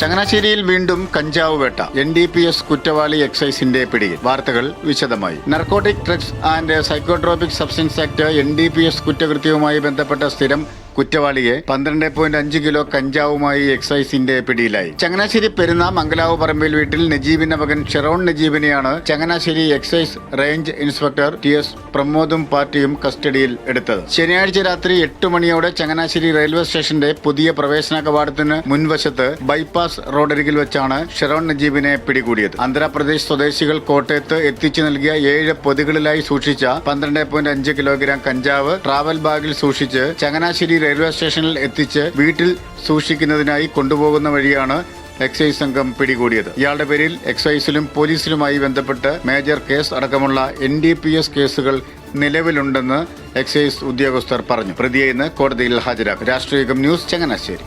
ചങ്ങനാശ്ശേരിയിൽ വീണ്ടും കഞ്ചാവ് വേട്ട. എൻ ഡി പി എസ് കുറ്റവാളി എക്സൈസിന്റെ പിടിയിൽ. വാർത്തകൾ വിശദമായി. Narcotic drugs and psychotropic substance act N D P S കുറ്റകൃത്യവുമായി ബന്ധപ്പെട്ട സ്ഥിരം കുറ്റവാളിയെ പന്ത്രണ്ട് പോയിന്റ് അഞ്ച് കിലോ കഞ്ചാവുമായി എക്സൈസിന്റെ പിടിയിലായി. ചങ്ങനാശ്ശേരി പെരുന്ന മംഗലാവ് പറമ്പിൽ വീട്ടിൽ നജീബിന്റെ മകൻ chevron നജീബിനെയാണ് Changanassery excise range inspector T S പ്രമോദും പാർട്ടിയും കസ്റ്റഡിയിൽ എടുത്തത്. ശനിയാഴ്ച രാത്രി എട്ട് മണിയോടെ ചങ്ങനാശ്ശേരി റെയിൽവേ സ്റ്റേഷന്റെ പുതിയ പ്രവേശന കവാടത്തിന് മുൻവശത്ത് ബൈപ്പാസ് റോഡരികിൽ വെച്ചാണ് ഷെറോൺ നജീബിനെ പിടികൂടിയത്. ആന്ധ്രാപ്രദേശ് സ്വദേശികൾ കോട്ടയത്ത് എത്തിച്ചു നൽകിയ ഏഴ് പൊതികളിലായി സൂക്ഷിച്ച പന്ത്രണ്ട് പോയിന്റ് അഞ്ച് കിലോഗ്രാം കഞ്ചാവ് ട്രാവൽ ബാഗിൽ സൂക്ഷിച്ച് ചങ്ങനാശ്ശേരി റെയിൽവേ സ്റ്റേഷനിൽ എത്തിച്ച് വീട്ടിൽ സൂക്ഷിക്കുന്നതിനായി കൊണ്ടുപോകുന്ന വഴിയാണ് എക്സൈസ് സംഘം പിടികൂടിയത്. ഇയാളുടെ പേരിൽ എക്സൈസിലും പോലീസിലുമായി ബന്ധപ്പെട്ട് മേജർ കേസ് അടക്കമുള്ള എൻ ഡി പി എസ് കേസുകൾ നിലവിലുണ്ടെന്ന് എക്സൈസ് ഉദ്യോഗസ്ഥർ പറഞ്ഞു. പ്രതിയെ ഇന്ന് കോടതിയിൽ ഹാജരാക്കും. രാഷ്ട്രീയം ന്യൂസ് ചങ്ങനാശ്ശേരി.